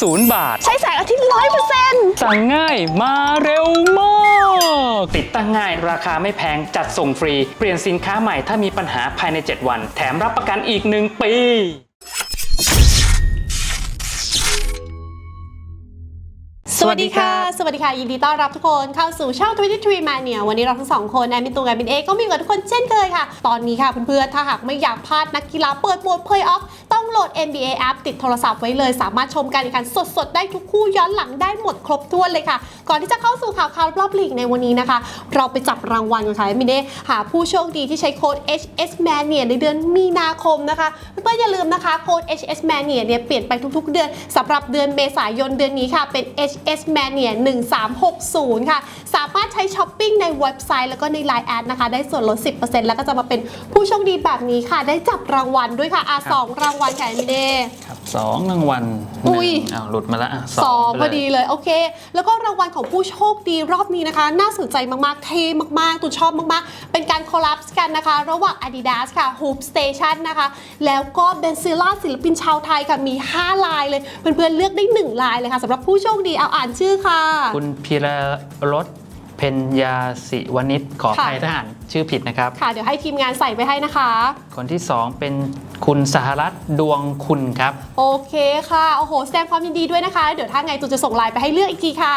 ศูนย์บาท ใช้แสงอาทิตย์ร้อยเปอร์เซ็นต์สั่งง่ายมาเร็วมาก ติดตั้งง่ายราคาไม่แพงจัดส่งฟรี เปลี่ยนสินค้าใหม่ถ้ามีปัญหาภายใน 7 วัน แถมรับประกันอีก 1 ปี วัสดีค่ะ สวัสดีค่ะ ยินดีต้อนรับทุกคนเข้าสู่ช่อง 23 Mania วันนี้เราทั้งสองคนแอนมินตูกับแอนมินเอก็มีกับทุกคนเช่นเคยค่ะ ตอนนี้ค่ะเพื่อนๆ ถ้าหากไม่อยากพลาดนักกีฬาเปิดโหมดเพลย์ออฟต้องโหลด NBA app ติดโทรศัพท์ไว้เลย สามารถชมการแข่งขันสดๆ ได้ทุกคู่ย้อนหลังได้หมดครบถ้วนเลยค่ะ ก่อนที่จะเข้าสู่ข่าวข่าวรอบลีกในวันนี้นะคะ เราไปจับรางวัลกันค่ะแอนมินเอหาผู้โชคดีที่ใช้โค้ด HS Mania ในเดือนมีนาคมนะคะเพื่อนๆอย่าลืมนะคะโค้ด HS Mania เนี่ยเปลี่ยนไปทุกๆ เดือนสำหรับเดือนเมษายนเดือนนี้ค่ะเป็น HS Mania 1360 ค่ะ สามารถใช้ช้อปปิ้งในเว็บไซต์แล้วก็ใน Line แอดนะคะ ได้ส่วนลด 10%แล้วก็จะมาเป็นผู้โชคดีแบบนี้ค่ะ ได้จับรางวัลด้วยค่ะอาสองรางวัลค่ะมิเด ครับสองรางวัลอุ้ย หนึ่งอ้าวหลุดมาแล้วะสองไปพเลอยดีเลยโอเค แล้วก็รางวัลของผู้โชคดีรอบนี้นะคะ น่าสนใจมากๆ เท่มากๆตูนชอบมากๆ เป็นการคอลลับกันนะคะ ระหว่าง Adidas ค่ะ Hoop Station นะคะ แล้วก็เบนซิล่าศิลปินชาวไทยค่ะ มี 5 ลายเลย เพื่อนๆเลือกได้ 1 ลายเลยค่ะสำหรับผู้โชคดีเอาอ่านชื่อค่ะ คุณพีระรสเพญญาสิวณิชขออภัยค่ะทหารชื่อผิดนะครับ ค่ะ เดี๋ยวให้ทีมงานใส่ไปให้นะคะ คนที่ 2 เป็นคุณสหรัฐดวงคุณครับ โอเคค่ะ โอ้โห แสดงความยินดีด้วยนะคะ เดี๋ยวถ้าไงตูนจะส่งไลน์ไปให้เลือกอีกทีค่ะ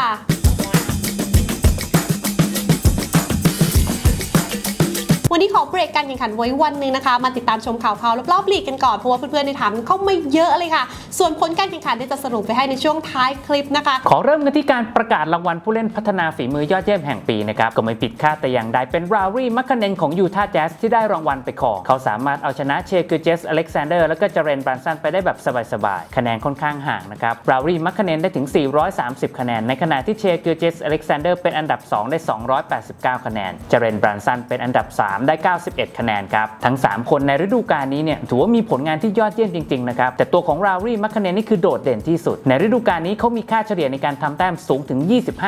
วันนี้ขอเบรกการแข่งขันไว้วันหนึ่งนะคะ มาติดตามชมข่าวพาวรอบๆลีกกันก่อน เพราะว่าเพื่อนๆในถามเข้ามาเยอะเลยค่ะ ส่วนผลการแข่งขันจะสรุปไปให้ในช่วงท้ายคลิปนะคะ ขอเริ่มกันที่การประกาศรางวัลผู้เล่นพัฒนาฝีมือยอดเยี่ยมแห่งปีนะครับก็ไม่ผิดคาดแต่อย่างใดเป็นรารีมัคคเนนของยูทาห์แจ๊สที่ได้รางวัลไปครองเขาสามารถเอาชนะเชคือเจสอเล็กซานเดอร์แล้วก็เจเรนบรันสันไปได้แบบสบายๆคะแนนค่อนข้างห่างนะครับรารีมัคคเนนได้ถึง 430 คะแนน ในขณะที่เชคือเจสอเล็กซานเดอร์เป็นอันดับ 2 ได้ 289 คะแนนเจเรนบรันสันเป็นอันดับ 3ได้ 91 คะแนนครับ ทั้ง 3 คนในฤดูกาลนี้เนี่ยถือว่ามีผลงานที่ยอดเยี่ยมจริงๆนะครับ แต่ตัวของรารี่มัคคเนนนี่คือโดดเด่นที่สุด ในฤดูกาลนี้เขามีค่าเฉลี่ยในการทำแต้มสูงถึง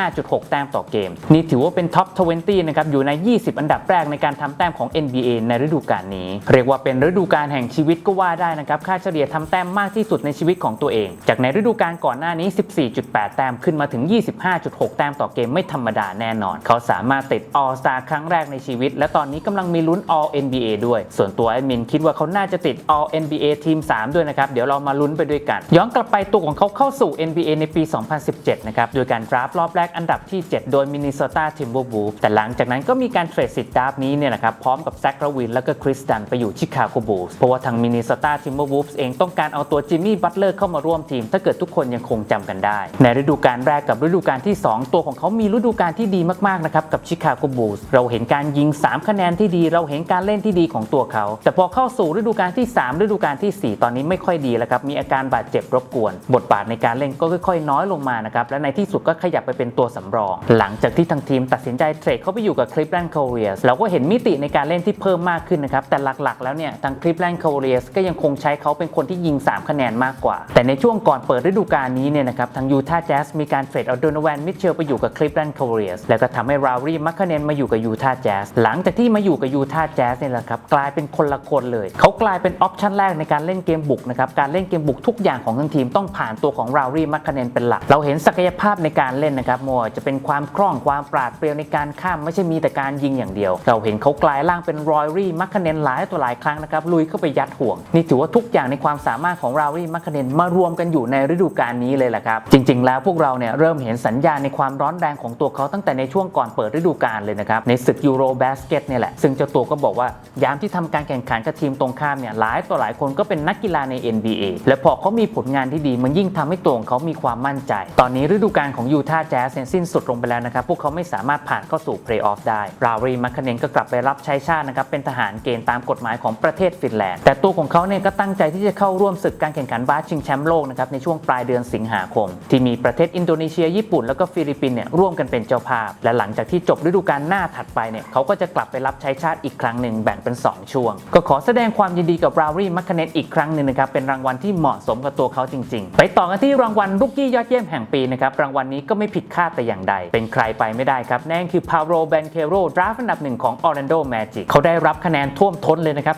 25.6 แต้มต่อเกม นี่ถือว่าเป็นท็อป 20 นะครับ อยู่ใน 20 อันดับแรกในการทำแต้มของ NBA ในฤดูกาลนี้ เรียกว่าเป็นฤดูกาลแห่งชีวิตก็ว่าได้นะครับ ค่าเฉลี่ยทำแต้มมากที่สุดในชีวิตของตัวเอง จากในฤดูกาลก่อนหน้านี้ 14.8 แต้มขึ้นมาถึง 25.6 แต้มต่อเกมไม่ธรรมดาแน่นอน เขาสามารถติด All Star ครั้งแรกในชีวิต และตอนนี้กำลังมีลุ้น All NBA ด้วย ส่วนตัวแอดมินคิดว่าเขาน่าจะติด All NBA ทีม 3 ด้วยนะครับ เดี๋ยวเรามาลุ้นไปด้วยกัน ย้อนกลับไปตัวของเขาเข้าสู่ NBA ในปี 2017 นะครับ โดยการดราฟรอบแรกอันดับที่ 7 โดย Minnesota Timberwolves แต่หลังจากนั้นก็มีการเทรดสิทธิ์ดราฟนี้เนี่ยนะครับ พร้อมกับแซคลาวินแล้วก็คริสดันไปอยู่ชิคาโกบูลส์เพราะว่าทาง Minnesota Timberwolves เองต้องการเอาตัวจิมมี่บัตเลอร์เข้ามาร่วมทีม ถ้าเกิดทุกคนยังคงจำกันได้ ในฤดูกาลแรกกับฤดูกาลที่ 2 ตัวของเขามีฤดูกาลที่ดีมากๆนะครับกับชิคาโกบูลส์เราเห็นการยิง 3 คะแนนที่ดี เราเห็นการเล่นที่ดีของตัวเขา แต่พอเข้าสู่ฤดูกาลที่ 3 ฤดูกาลทีสี่ 4 ตอนนี้ไม่ค่อยดีแล้วครับมีอาการบาดเจ็บรบกวน บทบาทในการเล่นก็ค่อยๆ น้อยลงมานะครับและในที่สุดก็ขยับไปเป็นตัวสำรอง หลังจากที่ทางทีมตัดสินใจเทรดเข้าไปอยู่กับคลิปแลนด์คาเรียสเราก็เห็นมิติในการเล่นที่เพิ่มมากขึ้นนะครับแต่หลักๆ แล้วเนี่ยทางคลิปแลนด์คาเรียสก็ยังคงใช้เขาเป็นคนที่ยิง 3 คะแนนมากกว่า แต่ในช่วงก่อนเปิดฤดูกาลนี้เนี่ยนะครับทางยูทาห์แจ๊สมีการเทรดเอาโดนแวนมิเชลไปอยู่กับคลิปแลนด์คาเรียสแล้วก็ทำให้รารีมัคคเนนมาอยู่กับยูทาห์แจ๊สหลังจากที่มาอยู่กับยูทาแจ๊สเนี่ยแหละครับกลายเป็นคนละคนเลย เขากลายเป็นออปชันแรกในการเล่นเกมบุกนะครับการเล่นเกมบุกทุกอย่างของทั้งทีมต้องผ่านตัวของรารีมัคคเนนเป็นหลัก เราเห็นศักยภาพในการเล่นนะครับมัวจะเป็นความคล่องความปราดเปรียวในการข้ามไม่ใช่มีแต่การยิงอย่างเดียว เราเห็นเขากลายร่างเป็นรอยรีมัคคเนนหลายตัวหลายครั้งนะครับลุยเข้าไปยัดห่วง นี่ถือว่าทุกอย่างในความสามารถของรารีมัคคเนนมารวมกันอยู่ในฤดูกาลนี้เลยแหละครับจริง ๆ แล้วพวกเราเนี่ยเริ่มเห็นสัญญาณในความร้อนแรงของตัวเขาตั้งแต่ในช่วงก่อนเปิดฤดูกาลเลยนะครับในศึกยูโรบาสเกตเนี่ยแหละซึ่งเจ้าตัวก็บอกว่ายามที่ทำการแข่งขันกับทีมตรงข้ามเนี่ยหลายต่อหลายคนก็เป็นนักกีฬาใน NBA และพอเขามีผลงานที่ดีมันยิ่งทำให้ตัวของเขามีความมั่นใจ ตอนนี้ฤดูกาลของยูทาห์แจ๊สเนี่ยสิ้นสุดลงไปแล้วนะครับ พวกเขาไม่สามารถผ่านเข้าสู่เพลย์ออฟได้ รารีมัคคเนนก็กลับไปรับใช้ชาตินะครับ เป็นทหารเกณฑ์ตามกฎหมายของประเทศฟินแลนด์ แต่ตัวของเขาเนี่ยก็ตั้งใจที่จะเข้าร่วมศึกการแข่งขันบาสชิงแชมป์โลกนะครับในช่วงปลายเดือนสิงหาคม ที่มีประเทศอินโดนีเซียญี่ปุ่นแล้วก็ฟิลิปปินส์เนี่ยร่วมกันเป็นเจ้าภาพ และหลังจากที่จบฤดูกาลหน้าถัดไปเนี่ยเขาก็จะกลับไปรับใช้ชาติอีกครั้งหนึ่งแบ่งเป็นสองช่วง ก็ขอแสดงความยินดีกับรารี่มัคคเนนอีกครั้งหนึ่งนะครับเป็นรางวัลที่เหมาะสมกับตัวเขาจริง ๆ ไปต่อกันที่รางวัลรุกกี้ยอดเยี่ยมแห่งปีนะครับรางวัลนี้ก็ไม่ผิดคาดแต่อย่างใด เป็นใครไปไม่ได้ครับนั่นคือพาโรแบนเคโรดราฟอันดับหนึ่งของ Orlando Magic เขาได้รับคะแนนท่วมท้นเลยนะครับ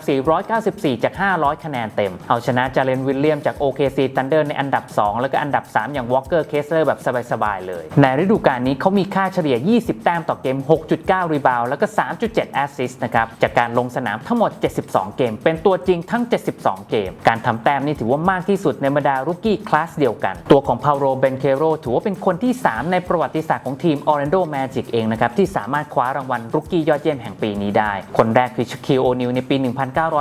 494 จาก 500 คะแนนเต็ม เอาชนะจาเลนวิลเลียมจาก OKC Thunder ในอันดับ 2 แล้วก็อันดับ 3 อย่าง Walker Kessler แบบสบาย ๆ เลย ในฤดูกาลนี้เขามีค่าเฉลี่ย 20 แต้มต่อเกม 6.9 รีบาวแล้วก็ 3.7 แอสซิสต์นะครับจากการลงสนามทั้งหมด 72 เกม เป็นตัวจริงทั้ง 72 เกม การทำแต้มนี่ถือว่ามากที่สุดในบรรดารุกกี้คลาสเดียวกัน ตัวของพาโรเบนเคโรถือว่าเป็นคนที่ 3 ในประวัติศาสตร์ของทีม Orlando Magic เองนะครับ ที่สามารถคว้ารางวัลรุกกี้ยอดเยี่ยมแห่งปีนี้ได้ คนแรกคือชคิลโอนิลในปี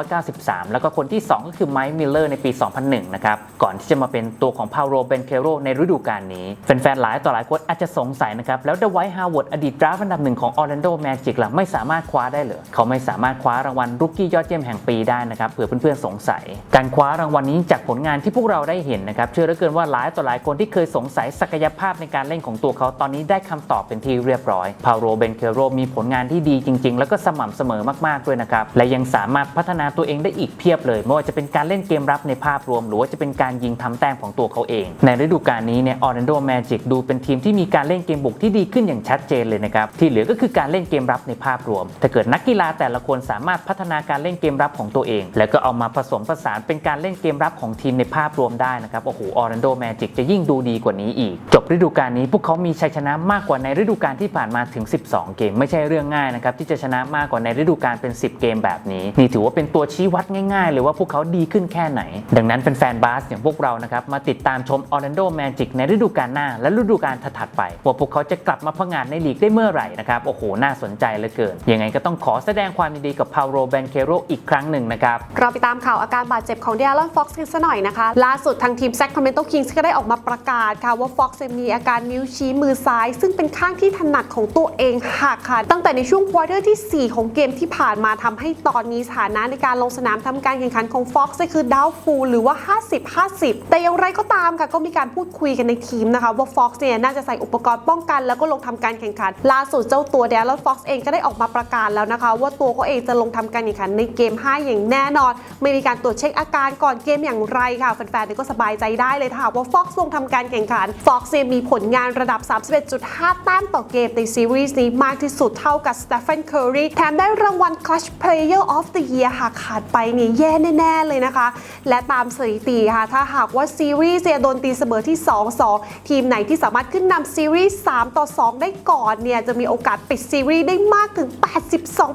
1993 แล้วก็คนที่ 2 ก็คือไมค์มิลเลอร์ในปี 2001 นะครับ ก่อนที่จะมาเป็นตัวของพาโรเบนเคโรในฤดูกาลนี้แฟนๆหลายต่อหลายคนอาจจะสงสัยนะครับแล้วเดไวท์ฮาวเวิร์ดอดีตดราฟต์อันดับหนึ่งของ Orlando Magic ล่ะไม่สามารถคว้าได้เหรอเขาไม่สามารถคว้ารางวัลรุกกี้ยอดเยี่ยมแห่งปีได้นะครับเผื่อเพื่อนๆสงสัย การคว้ารางวัลนี้จากผลงานที่พวกเราได้เห็นนะครับเชื่อเหลือเกินว่าหลายต่อหลายคนที่เคยสงสัยศักยภาพในการเล่นของตัวเขาตอนนี้ได้คำตอบเป็นที่เรียบร้อยพาโรเบนเคโรมีผลงานที่ดีจริง ๆ แล้วก็สม่ำเสมอมากๆด้วยนะครับและยังสามารถพัฒนาตัวเองได้อีกเพียบเลยไม่ว่าจะเป็นการเล่นเกมรับในภาพรวม หรือว่าจะเป็นการยิงทำแต้มของตัวเขาเอง ในฤดูกาลนี้เนี่ยออร์แลนโดแมจิกดูเป็นทีมที่มีการเล่นเกมบุกที่ดีขึ้นอย่างชัดเจนเลยนะครับที่เหลือก็คือการเล่นเกมรับในภาพรวม ถ้าเกิดนักกีฬาแต่ละคนสามารถพัฒนาการเล่นเกมรับของตัวเอง แล้วก็เอามาผสมผสานเป็นการเล่นเกมรับของทีมในภาพรวมได้นะครับโอ้โหออร์แลนโดแมจิกจะยิ่งดูดีกว่านี้อีก จบฤดูกาลนี้พวกเขามีชัยชนะมากกว่าในฤดูกาลที่ผ่านมาถึง 12 เกม ไม่ใช่เรื่องง่ายนะครับที่จะชนะมากกว่าในฤดูกาลเป็น 10 เกมแบบนี้ นี่ถือว่าเป็นตัวชี้วัดง่ายๆเลยว่าพวกเขาดีขึ้นแค่ไหน ดังนั้นเป็นแฟนบาสอย่างพวกเรานะครับมาติดตามชมออร์แลนโดแมจิกในฤดูกาลหน้า และฤดูกาลถัดๆไปว่าพวกเขาจะกลับมาพังงานในลีกได้เมื่อไหร่นะครับโอ้โหน่าสนใจเหลือเกินยังไงก็ต้องขอแสดงความยินดีกับพาโรแบนเคโรอีกครั้งหนึ่งนะครับ เราไปตามข่าวอาการบาดเจ็บของเด a ล o นฟ็อกซ์กันสักหน่อยนะคะ ล่าสุดทางทีม Sacramento Kings ก็ได้ออกมาประกาศค่ะว่าฟ็อกซ์มีอาการนิ้วชี้มือซ้าย ซึ่งเป็นข้างที่ถนัดของตัวเองหักค่ะตั้งแต่ในช่วงควอเตอร์ที่ 4 ของเกมที่ผ่านมาทำให้ตอนนี้สถานะในการลงสนามทำการแข่งขันของ Fox ก็คือดาวฟูหรือว่า 50-50 แต่อย่างไรก็ตามค่ะก็มีการพูดคุยกันในทีมนะคะว่า Fox เนี่ยน่าจะใส่อุปกรณ์ป้องกันแล้วก็ลงทำการแข่งขัน ล่าสุดเจ้าตัวเดล o นฟ็อกซ์เองก็ได้ออกมาประกาศแล้วนะคะว่าตัวเขาเองจะลงทำการแข่งขันในเกม 5 อย่างแน่นอน ไม่มีการตรวจเช็คอาการก่อนเกมอย่างไรค่ะแฟนๆเนี่ยก็สบายใจได้เลยค่ะว่า Fox ลงทำการแข่งขัน Fox เนี่ยมีผลงานระดับ 31.5 แต้มต่อเกมในซีรีส์นี้มากที่สุดเท่ากับ Stephen Curry แถมได้รางวัล Clutch Player of the Year หากขาดไปเนี่ยแย่แน่ๆเลยนะคะ และตามสถิติค่ะถ้าหากว่าซีรีส์เียโดนตีเสมอที่ 2-2 ทีมไหนที่สามารถขึ้นนำซีรีส์3ต่อ2 ได้ก่อนเนี่ยจะมีโอกาสปิดซีรีส์ได้มากถึง 82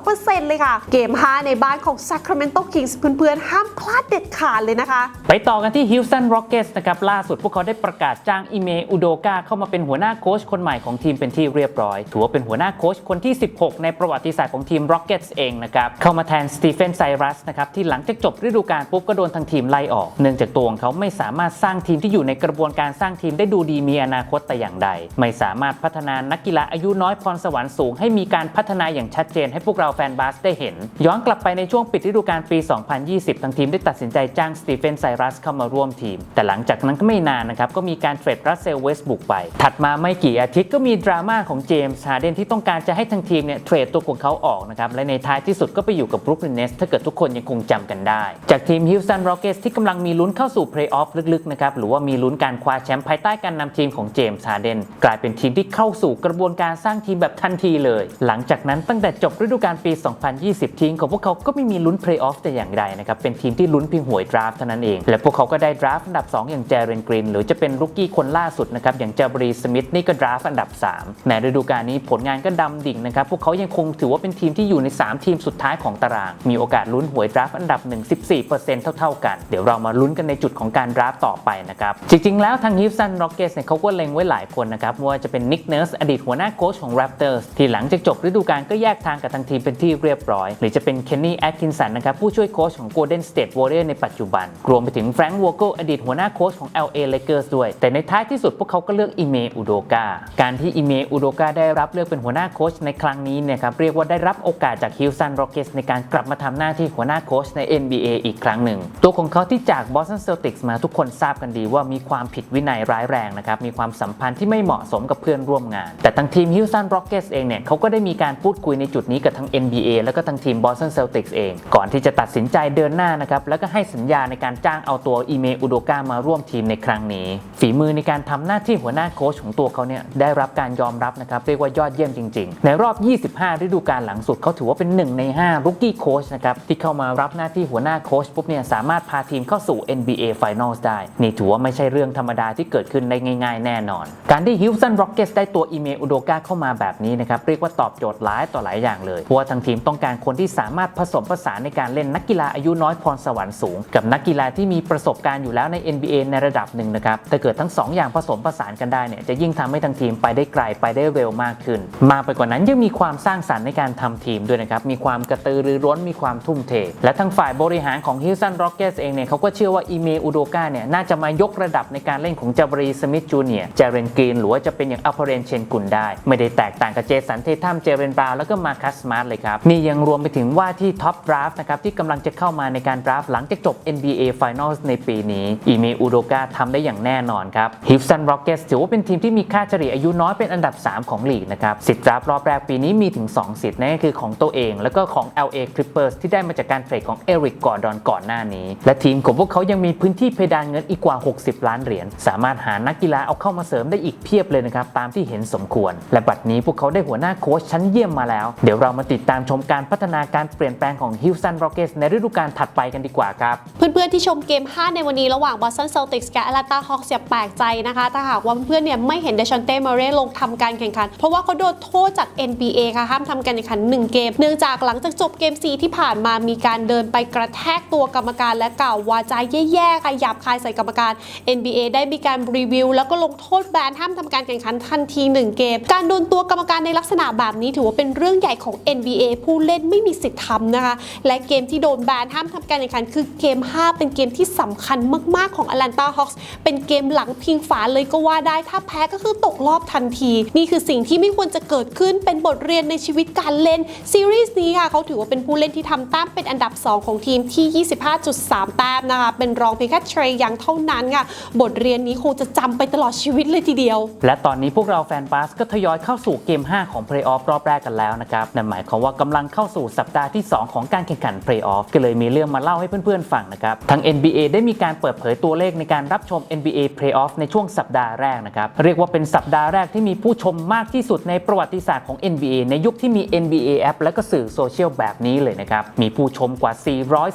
เลยค่ะ เกม 5 ในบ้านของ Sacramento Kings เพื่อนๆ ห้ามพลาดเด็ดขาดเลยนะคะ ไปต่อกันที่ Houston Rockets นะครับล่าสุดพวกเขาได้ประกาศจ้างอิเมอุโดกาเข้ามาเป็นหัวหน้าโค้ชคนใหม่ของทีมเป็นที่เรียบร้อย ถือว่าเป็นหัวหน้าโค้ชคนที่ 16 ในประวัติศาสตร์ของทีม Rockets เองนะครับเข้ามาแทนสตีเฟนไซรัสนะครับที่หลังจากจบฤดูกาลปุ๊บก็โดนทางทีมไล่ออก เนื่องจากตัวของเขาไม่สามารถสร้างทีมที่อยู่ในกระบวนการสร้างทีมได้ดูดีมีอนาคตแต่อย่างใด ไม่สามารถพัฒนานักกีฬาอายุน้อยพรสวรรค์สูงให้มีการพัฒนาอย่างชัดเจนให้พวกเราแฟนบาสได้เห็น ย้อนกลับไปในช่วงปิดฤดูกาลปี 2020 ทางทีมได้ตัดสินใจจ้างสตีเฟนไซรัสเข้ามาร่วมทีม แต่หลังจากนั้นก็ไม่นานนะครับ ก็มีการเทรดรัสเซลเวสบุกไป ถัดมาไม่กี่อาทิตย์ก็มีดราม่าของเจมส์ฮาเดนที่ต้องการจะให้ทางทีมเนี่ยเทรดตัวของเขาออกนะครับ และในท้ายที่สุดก็ไปอยู่กับบรุกลินเนสถ้าเกิดทุกคนยังคงจำกันได้ จากทีมฮิลสันโรเกสที่กำลังมีลุ้นเข้าสู่เพลย์ออฟลึกๆนะครับหรือว่ามีลุ้นการคว้าแชมป์ภายใต้การนำทีมของเจมส์ฮาเดนกลายเป็นทีมที่เข้าสู่กระบวนการสร้างทีมแบบทันทีเลย หลังจากนั้นตั้งแต่จบฤดูกาลปี 2020 ทีมของพวกเขาก็ไม่มีลุ้นเพลย์ออฟแต่อย่างใดนะครับ เป็นทีมที่ลุ้นเพียงหวยดราฟเท่านั้นเอง และพวกเขาก็ได้ดราฟอันดับ 2 อย่างเจเรนกรีนหรือจะเป็นรุกกี้คนล่าสุดนะครับ อย่างเจาบรีสมิธนี่ก็ดราฟอันดับ 3 ในฤดูกาลนี้ผลงานก็ดำดิ่งนะครับ พวกเขายังคงถือว่าเป็นทีมที่อยู่ใน 3 ทีมสุดท้ายของตาราง มีโอกาสลุ้นหวยดราฟอันดับ1 14%เท่าๆกัน เดี๋ยวเรามาลุ้นกันในจุดของการดราฟต่อไปนะครับ จริงๆ แล้วทางฮิฟสันร็อกเกสเนี่ยเขาก็เล็งไว้หลายคนนะครับไม่ว่าจะเป็นนิกเนอร์สอดีตหัวหน้าโค้ชของ Raptors ที่หลังจากจบฤดูกาลก็แยกทางกับทางทีมเป็นที่เรียบร้อย หรือจะเป็นเคนนี่แอตคินสันนะครับผู้ช่วยโค้ชของ Golden State Warriors ในปัจจุบัน รวมไปถึงแฟรงค์วอร์โกอดีตหัวหน้าโค้ชของ LA Lakers ด้วย แต่ในท้ายที่สุดพวกเขาก็เลือกอิเมอุโดกาการที่อิเมอุโดกาได้รับเลือกเป็นหัวหน้าโค้ชในครั้งนี้เนี่ยครับเรียกว่าได้รับโอกาสจากฮิลสันโรเกสในการกลับมาทำหน้าที่หัวหน้าโค้ชใน NBA อีกครั้งหนึ่ง ตัวของเขาที่จาก Boston Celtics มาทุกคนทราบกันดีว่ามีความผิดวินัยร้ายแรงนะครับมีความสัมพันธ์ที่ไม่เหมาะสมกับเพื่อนร่วมงาน แต่ทางทีมฮิลสันร็อกเกสเองเนี่ยเขาก็ได้มีการพูดคุยในจุดนี้กับทาง NBA แล้วก็ทางทีม Boston Celtics เอง ก่อนที่จะตัดสินใจเดินหน้านะครับ แล้วก็ให้สัญญาในการจ้างเอาตัวอีเมอุโดกามาร่วมทีมในครั้งนี้ ฝีมือในการทำหน้าที่หัวหน้าโค้ชของตัวเขาเนี่ยได้รับการยอมรับนะครับ เรียกว่ายอดเยี่ยมจริง ๆ ในรอบ 25 ฤดูกาลหลังสุดเขาถือว่าเป็นหนึ่งใน 5 รุกกี้โค้ชนะครับ ที่เข้ามารับหน้าที่หัวหน้าโค้ชปุ๊บเนี่ยสามารถพาทีมเข้าสู่ NBA Finals ได้ นี่ถือว่าไม่ใช่เรื่องธรรมดาที่เกิดขึ้นได้ง่าย ๆ แน่นอน การที่ฮิวสันร็อกเก็ตได้ตัวอีเมอุโดกาเข้ามาแบบนี้นะครับเรียกว่าตอบโจทย์หลายต่อหลายอย่างเลยว่าทางทีมต้องการคนที่สามารถผสมผสานในการเล่นนักกีฬาอายุน้อยพรสวรรค์สูง กับนักกีฬาที่มีประสบการณ์อยู่แล้วใน NBA ในระดับหนึ่งนะครับถ้าเกิดทั้งสองอย่างผสมผสานกันได้เนี่ยจะยิ่งทำให้ทางทีมไปได้ไกลไปได้เร็วมากขึ้น มากไปกว่านั้นยังมีความสร้างสรรค์ในการทำทีมด้วยนะครับมีความกระตือรือร้นมีความทุ่มเท และทางฝ่ายบริหารของ Houston Rockets เองเนี่ยเขาก็เชื่อว่าอีเมอุโดกาเนี่ยน่าจะมายกระดับในการเล่นของจาบรีสมิธจูเนียร์เจเรนกรีนหรือว่าจะเป็นอย่างอัลพเรนเชนกุลได้ ไม่ได้แตกต่างกับเจสันเททัมเจเรนบราวแล้วก็มาคัสมาร์ตเลยครับ นี่ยังรวมไปถึงว่าที่ท็อปดราฟต์นะครับที่กำลังจะเข้ามาในการดราฟต์หลังจากจบ NBA Finals ในปีนี้อีเมอุโดกาทำได้อย่างแน่นอนครับ Houston Rockets ถือว่าเป็นทีมที่มีค่าเฉลี่ยอายุน้อยเป็นอันดับ 3 ของลีกนะครับสิทธิ์ดราฟต์รอบแรกปีนี้มีถึง 2 สิทธิ์นั่นก็คือของตัวเอง แล้วก็ของ LA Clippers ที่ได้มาจากการเทรดของเอริกกอร์ดอนก่อนหน้านี้ และทีมของพวกเขายังมีพื้นที่เพดานเงินอีกกว่า 60 ล้านเหรียญสามารถหานักกีฬาเอาเข้ามาเสริมได้อีกเพียบเลยนะครับตามที่เห็นสมควร และบัดนี้พวกเขาได้หัวหน้าโค้ชชั้นเยี่ยมมาแล้ว เดี๋ยวเรามาติดตามชมการพัฒนาการเปลี่ยนแปลงของ Houston Rockets ในฤดูกาลถัดไปกันดีกว่าครับ เพื่อนๆที่ชมเกม 5 ในวันนี้ระหว่าง Boston Celtics กับ Atlanta Hawks อย่าแปลกใจนะคะ ถ้าหากว่าเพื่อนๆเนี่ยไม่เห็นเดชอนเต้มาเร่ลงทำการแข่งขัน เพราะว่าเขาโดนโทษจาก NBA ค่ะห้ามทำการแข่งขัน 1 เกม เนื่องจากหลังจากจบเกม 4 ที่ผ่านมามีการเดินไปกระแทกตัวกรรมการและกล่าววาจาแย่ๆค่ะหยาบคายใส่กรรมการ NBA ได้มีการรีวิว แล้วก็ลงโทษแบนห้ามทำการแข่งขันทันที 1 เกม การโดนตัวกรรมการในลักษณะแบบนี้ถือว่าเป็นเรื่องใหญ่ของ NBA ผู้เล่นไม่มีสิทธิ์ทำนะคะ และเกมที่โดนแบนห้ามทำการแข่งขัน คือเกม 5 เป็นเกมที่สำคัญมากๆของ Atlanta Hawks เป็นเกมหลังพิงฝาเลยก็ว่าได้ถ้าแพ้ก็คือตกรอบทันที นี่คือสิ่งที่ไม่ควรจะเกิดขึ้นเป็นบทเรียนในชีวิตการเล่น ซีรีส์นี้ค่ะเขาถือว่าเป็นผู้เล่นที่ทำแต้มเป็นอันดับ 2 ของทีมที่ 25.3 แต้มนะคะ เป็นรองเพียงแค่เทรย์ยังเท่านั้นค่ะบทเรียนนี้คงจะจำไปตลอดชีวิตเลยทีเดียว และตอนนี้พวกเราแฟนบาสก็ทยอยเข้าสู่เกม 5 ของเพลย์ออฟรอบแรกกันแล้วนะครับนั่นหมายความว่ากำลังเข้าสู่สัปดาห์ที่ 2 ของการแข่งขันเพลย์ออฟก็เลยมีเรื่องมาเล่าให้เพื่อนๆฟังนะครับทาง NBA ได้มีการเปิดเผยตัวเลขในการรับชม NBA Playoff ในช่วงสัปดาห์แรกนะครับเรียกว่าเป็นสัปดาห์แรกที่มีผู้ชมมากที่สุดในประวัติศาสตร์ของ NBA ในยุคที่มี NBA แอปและก็สื่อโซเชียลแบบนี้เลยนะครับมีผู้ชมกว่า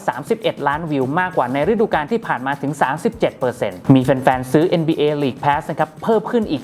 431 ล้านวิวมากกว่าในฤดูกาลที่ผ่านมาถึง 37%มีแฟนๆซื้อ NBA League Pass นะครับเพิ่มขึ้นอีก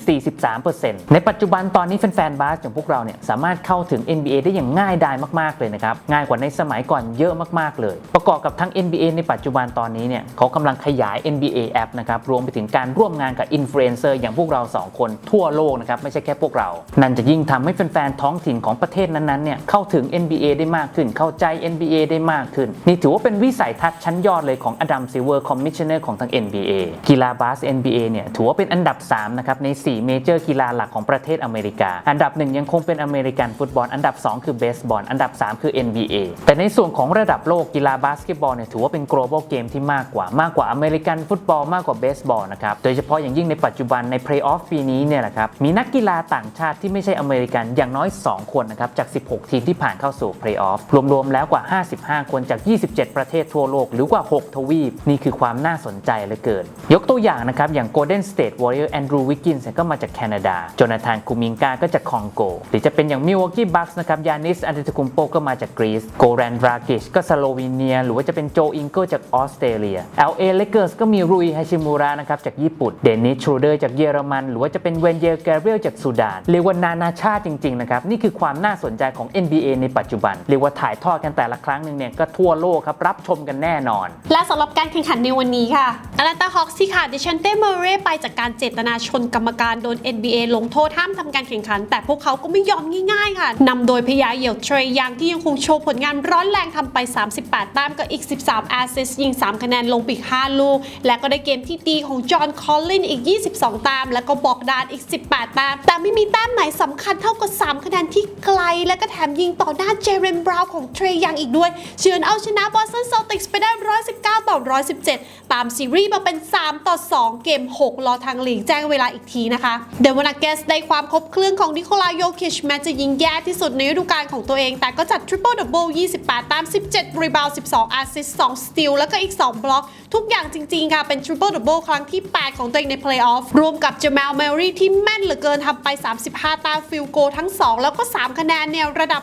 43%ในปัจจุบันตอนนี้แฟนๆบาสองพวกเราเนี่ยสามารถเข้าถึง NBA ได้อย่างง่ายดายมากๆเลยนะครับ ง่ายกว่าในสมัยก่อนเยอะมากๆเลย ประกอบกับทั้ง NBA ในปัจจุบันตอนนี้เนี่ยเขากำลังขยาย NBA แอปนะครับรวมไปถึงการร่วมงานกับอินฟลูเอนเซอร์อย่างพวกเรา 2 คนทั่วโลกนะครับไม่ใช่แค่พวกเรา นั่นจะยิ่งทำให้แฟนๆท้องถิ่นของประเทศนั้นๆเนี่ยเข้าถึง NBA ได้มากขึ้น เข้าใจ NBA ได้มากขึ้น นี่ถือว่าเป็นวิสัยทัศน์ชั้นยอดเลยของอดัมซิเวอร์คอมมิชเนอร์ของทาง NBA กีฬาบาส NBA เนี่ยถือว่าเป็นอันดับ 3 นะครับ ใน 4 เมเจอร์กีฬาหลักของประเทศอเมริกา อันดับ 1 ยังคงเป็นอเมริกันฟุตบอล อันดับ 2 คือเบสบอลอันดับ 3 คือ NBA แต่ในส่วนของระดับโลกกีฬาบาสเกตบอลเนี่ยถือว่าเป็น global game ที่มากกว่ามากกว่าอเมริกันฟุตบอลมากกว่าเบสบอลนะครับโดยเฉพาะอย่างยิ่งในปัจจุบันในเพลย์ออฟปีนี้เนี่ยแหละครับมีนักกีฬาต่างชาติที่ไม่ใช่อเมริกันอย่างน้อย 2 คนนะครับจาก 16 ทีมที่ผ่านเข้าสู่เพลย์ออฟรวมๆแล้วกว่า 55 คนจาก 27 ประเทศทั่วโลก หรือกว่า 6 ทวีป นี่คือความน่าสนใจเหลือเกิน ยกตัวอย่างนะครับ อย่าง Golden State Warrior Andrew Wiggins ก็มาจากแคนาดา จนาธานคูมิงกาก็จากคองโก หรือจะเป็นอย่าง Milwaukee Bucks นะครับยานิสอันเดตคุมโปก็มาจากกรีซโกแรนดรากิชก็สโลวีเนีย หรือว่าจะเป็นโจอิงโกจากออสเตรเลีย LA Lakers ก็มีรุยฮาชิมูระนะครับจากญี่ปุ่นเดนิสทรูเดอร์จากเยอรมัน หรือว่าจะเป็นเวนเยลแกเรียลจากสุดานเรียกว่านานาชาติจริงๆนะครับนี่คือความน่าสนใจของ NBA ในปัจจุบัน เรียกว่าถ่ายทอดกันแต่ละครั้งหนึ่งเนี่ยก็ทั่วโลกครับรับชมกันแน่นอน และสำหรับการแข่งขันในวันนี้ค่ะ Atlanta Hawks ที่ขาดดิชันเต้เมเร่ไปจากการเจตนาชนกรรมการโดน NBA ลงโทษห้ามทำการแข่งขัน แต่พวกเขาก็ไม่ยอมง่ายๆค่ะนำโดยพยาเหยี่ยวเทรย์ยังที่ยังคงโชว์ผลงานร้อนแรงทำไป 38 แต้มกับอีก 13 แอสซิสยิง 3 คะแนนลงปีก 5 ลูก และก็ได้เกมที่ดีของจอห์นคอลลินอีก 22 แต้ม แล้วก็บอกดานอีก 18 แต้ม แต่ไม่มีแต้มไหนสำคัญเท่ากับ 3 คะแนนที่ไกล และก็แถมยิงต่อหน้าเจเรนบราวน์ของเทรย์ยังอีกด้วย เฉือนเอาชนะบอสตันเซลติกส์ไปได้ 119 ต่อ 117 ตามซีรีส์มาเป็น 3 ต่อ 2 เกม 6 รอทางลีกแจ้งเวลาอีกทีนะคะเดวอนาเกสได้ความครบเครื่องของนิโคลาโยคิชแม้จะยิงแย่ที่สุดในฤดูกาลของตัวเอง แต่ก็จัดทริปเปิลดับเบิล28 ตาม 17 รีบาวด์12แอสซิส2สตีลแล้วก็อีก 2 บล็อก ทุกอย่างจริง ๆ ค่ะ เป็น Triple Double ครั้งที่ 8 ของตัวเองใน Playoff รวมกับ Jamal Murray ที่แม่นเหลือเกินทำไป 35 ตามฟิลโกทั้ง 2 แล้วก็ 3 คะแนนเนี่ยระดับ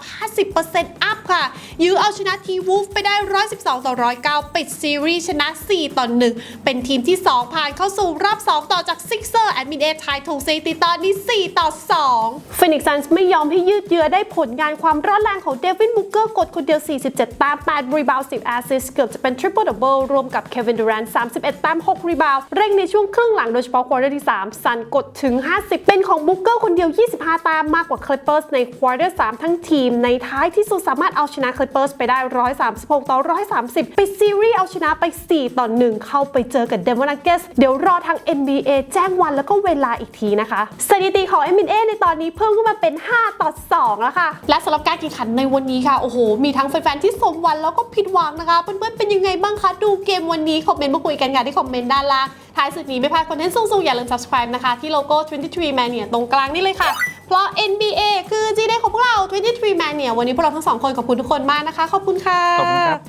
50%อัพค่ะยื้อเอาชนะทีวูฟไปได้ 112 ต่อ 109 ปิดซีรีส์ชนะ 4 ต่อ 1เป็นทีมที่ 2 ผ่านเข้าสู่รอบ 2 ต่อจากซิกเซอร์แอดมินเอทายถูกสถิติตอนนี้ 4 ต่อ2 Phoenix Suns ไม่ยอมให้ยืดเยื้อได้ผลงานความร้อนแรงของเดวินบุกเกอร์กดคนเดียว 47 ตาม 8 รีบาวด์10 แอสซิสเกือบจะเป็น Triple Double รวมกับ Kevin Durant 31 ตาม 6 รีบาวด์เร่งในช่วงครึ่งหลังโดยเฉพาะควอเตอร์ที่ 3 ซันกดถึง 50 เป็นของบุกเกอร์คนเดียว 25 ตามมากกว่า Clippers ในควอเตอร์3ทั้งทีม ในท้ายที่สุดสามารถเอาชนะ Clippers ไปได้ 136 ต่อ 130 ปิดซีรีส์เอาชนะไป 4 ต่อ 1เข้าไปเจอกับ Denver Nuggets เดี๋ยวรอทาง NBA แจ้งวันแล้วก็เวลาอีกทีนะคะ สถิติของ NBA ในตอนนี้เพิ่มขึ้นมาเป็น 5 ต่อ 2 แล้วค่ะ และสำหรับการแข่งขันในวันนี้ค่ะ โอ้โห มีทั้งแฟนๆที่สมหวังแล้วก็ผิดหวังนะคะ เพื่อนๆเป็นยังไงบ้างคะ ดูเกมวันนี้คอมเมนต์มาคุยกันค่ะที่คอมเมนต์ด้านล่างท้ายสุดนี้ไม่พลาดคอนเทนต์สูงๆ อย่าลืม subscribe นะคะ ที่โลโก้ 23 Mania ตรงกลางนี่เลยค่ะ เพราะ NBA คือ G ได้ของพวกเรา 23 Mania วันนี้พวกเราทั้งสองคนขอบคุณทุกคนมากนะคะ ขอบคุณค่ะ ขอบคุณครับ